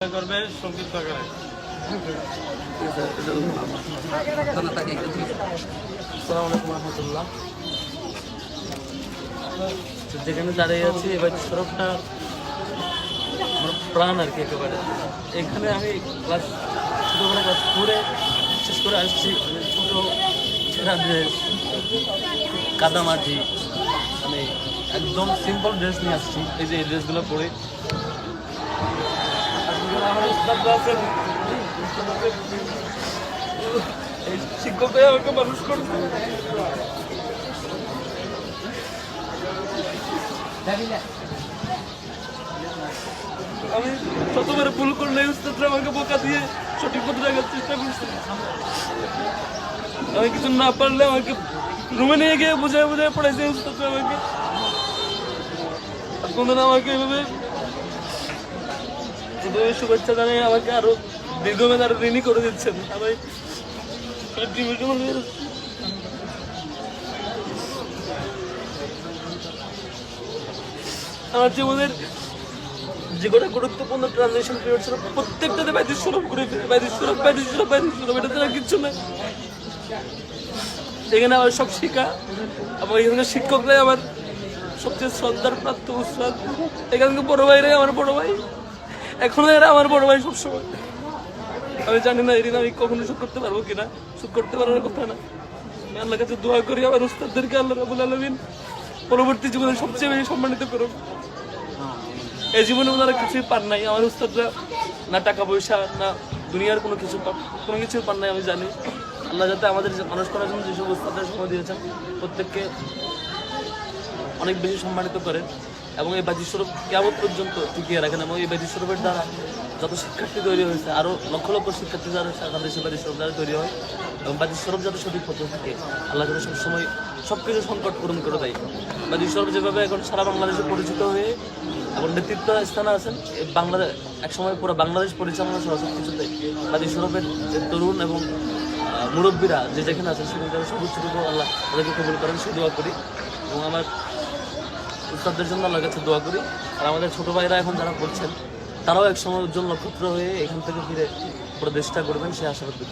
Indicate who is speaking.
Speaker 1: করবে
Speaker 2: যেখানে দাঁড়িয়ে আছি, এবার সড়কটা আমার প্রাণ আর কি একেবারে। এখানে আমি ক্লাস ছোটোবেলা ক্লাস ফোরে শেষ করে আসছি মানে ছোটো ছেঁড়া ড্রেস কাদামাটি। মানে একদম সিম্পল ড্রেস নিয়ে আসছি। এই যে এই ড্রেসগুলো পরে আর দুজন আমার উস্তাদরা আছেন এই শিক্ষকরাই আমাকে মানুষ করছে আমি যতবার ভুল করলে উস্তাদরা আমাকে বোকা দিয়ে সঠিক পথে রাখার চেষ্টা করছে আমি কিছু না পারলে আমাকে রুমে নিয়ে গিয়ে বুঝায় বুঝায় পড়াইছে উস্তাদরা আমাকে। কোনদিন আমাকে এভাবে প্রথমে শুভেচ্ছা জানিয়ে আমাকে আরও দীর্ঘমেয়াদ আরও ঋণী করে দিচ্ছেন। আমার জীবনের যে কটা গুরুত্বপূর্ণ ট্রানজেকশন পিরিয়ড ছিল প্রত্যেকটাতে বাইদিশ সুলভ করে ফেলে বাইদিশ সুলভ বাইদিশ সুলভ বাইদিশ সুলভ এটা ছাড়া কিচ্ছু না এখানে আমার সব শিক্ষা, এবং এখানে শিক্ষকরাই আমার সবচেয়ে শ্রদ্ধার প্রাপ্ত উৎসাদ এখানকার বড় ভাইরাই আমার বড় ভাই। এখনও এরা আমার বড় ভাই সবসময়। আমি জানি না, এদিন আমি কখনো সুখ করতে পারব কিনা। সুখ করতে পারার কথা না। আমি কাছে দোয়া করি, আমার উস্তাদদেরকে আল্লাহ রাবুল আলমিন পরবর্তী জীবনে সবচেয়ে বেশি সম্মানিত করুন এই জীবনে ওনারা কিছুই পান নাই। আমার উস্তাদরা না টাকা পয়সা, না দুনিয়ার কোনো কিছু কোনো কিছুই পান নাই, আমি জানি। আল্লাহ যাতে আমাদের মানুষ করার জন্য যেসব উস্তাদরা সময় দিয়েছেন, প্রত্যেককে অনেক বেশি সম্মানিত করেন এবং এই বাজি স্বরূপ কেমন পর্যন্ত টিকিয়ে রাখেন এবং এই বাজি স্বরূপের দ্বারা যত শিক্ষার্থী তৈরি হয়েছে আরও লক্ষ লক্ষ শিক্ষার্থী যারা হয়েছে সারা দেশে বাজি স্বরূপ দ্বারা তৈরি হয় এবং বাজি স্বরূপ যাতে সঠিক পথে থাকে, আল্লাহ যাতে সবসময় সব কিছু সংকট পূরণ করে দেয়। বাজি স্বরূপ যেভাবে এখন সারা বাংলাদেশে পরিচিত হয়ে এবং নেতৃত্ব স্থানে আছেন বাংলাদেশ একসময় পুরো বাংলাদেশ পরিচালনা সহ সব কিছুতে বাজি স্বরূপের যে তরুণ এবং মুরব্বীরা যে যেখানে আছেন, সেখানে সবুজ আল্লাহ তাদেরকে কবুল করেন, সে দোয়া করি। এবং আমার উস্তাদদের জন্য আল্লাহর কাছে দোয়া করি। আর আমাদের ছোট ভাইরা এখন যারা পড়ছেন তারাও এক সময় জন্য নক্ষত্র হয়ে এখান থেকে ফিরে পুরো দেশটা করবেন, সে আশা করতে